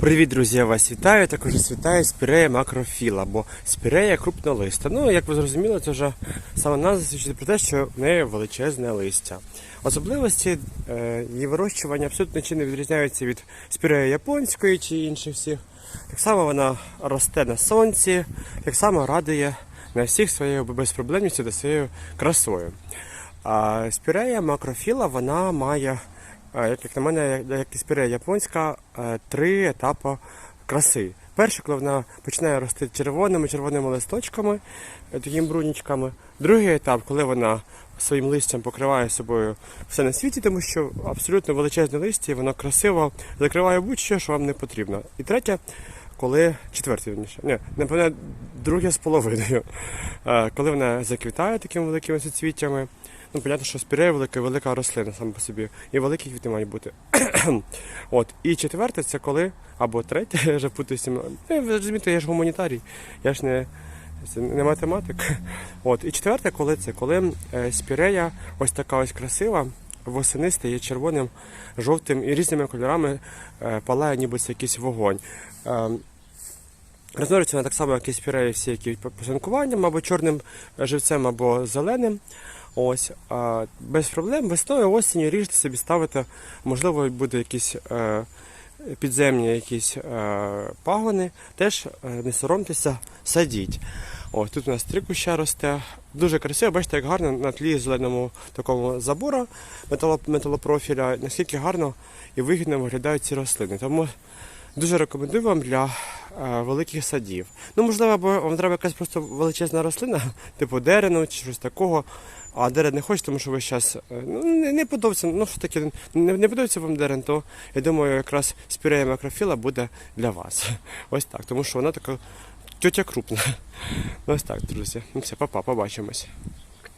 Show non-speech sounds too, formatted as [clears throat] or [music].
Привіт, друзі, я вас вітаю. Також вітаю спірея макрофіла або спірея крупнолиста. Ну, як ви зрозуміли, це вже саме назва свідчить про те, що в неї величезне листя. Особливості е, її вирощування абсолютно чи не відрізняються від спіреї японської чи інших всіх. Так само вона росте на сонці, так само радує на всіх своєю безпроблемністю та своєю красою. А спірея макрофіла вона має, як як на мене, як- як і спірея японська, е, три етапи краси. Перше, коли вона починає рости червоними червоними листочками, е, такими брунічками. Другий етап, коли вона своїм листям покриває собою все на світі, тому що абсолютно величезне листя, воно красиво закриває будь-що, що вам не потрібно. І третє, коли четвертий ні, напевне, друге з половиною. Е, Коли вона заквітає такими великими суцвіттями, ну, понятно, що спірея велика, велика рослина саме по собі, і великі квіти мають бути. [clears throat] От. І четверте, це коли, або третє, [laughs] я вже путаюся. Ну, ви розумієте, я ж гуманітарій, я ж не, це не математик. [clears throat] От. І четверте, коли це, коли е, спірея ось така ось красива, восени стає червоним, жовтим і різними кольорами е, палає ніби це якийсь вогонь. Ем, Розмножується вона так само, як і спіреї всі, які посанкуванням, або чорним живцем, або зеленим. Ось, без проблем. Весною, осінню ріжте собі ставите, можливо, буде якісь е, підземні якісь е, пагони. Теж е, не соромтеся, садіть. Ось тут у нас три куща росте. Дуже красиво, бачите, як гарно на тлі зеленому такому забору металопрофіля, наскільки гарно і вигідно виглядають ці рослини. Тому Дуже рекомендую вам для е, великих садів. Ну, можливо, вам треба якась просто величезна рослина, [laughs] типу дерену чи щось такого. А дерен не хоче, тому що ви зараз ну, не, не подобається, ну що таке, не, не подобається вам дерен, то я думаю, якраз спірея макрофіла буде для вас. [laughs] Ось так, тому що вона така тьотя крупна. [laughs] Ось так, друзі. Ну все, папа, побачимось.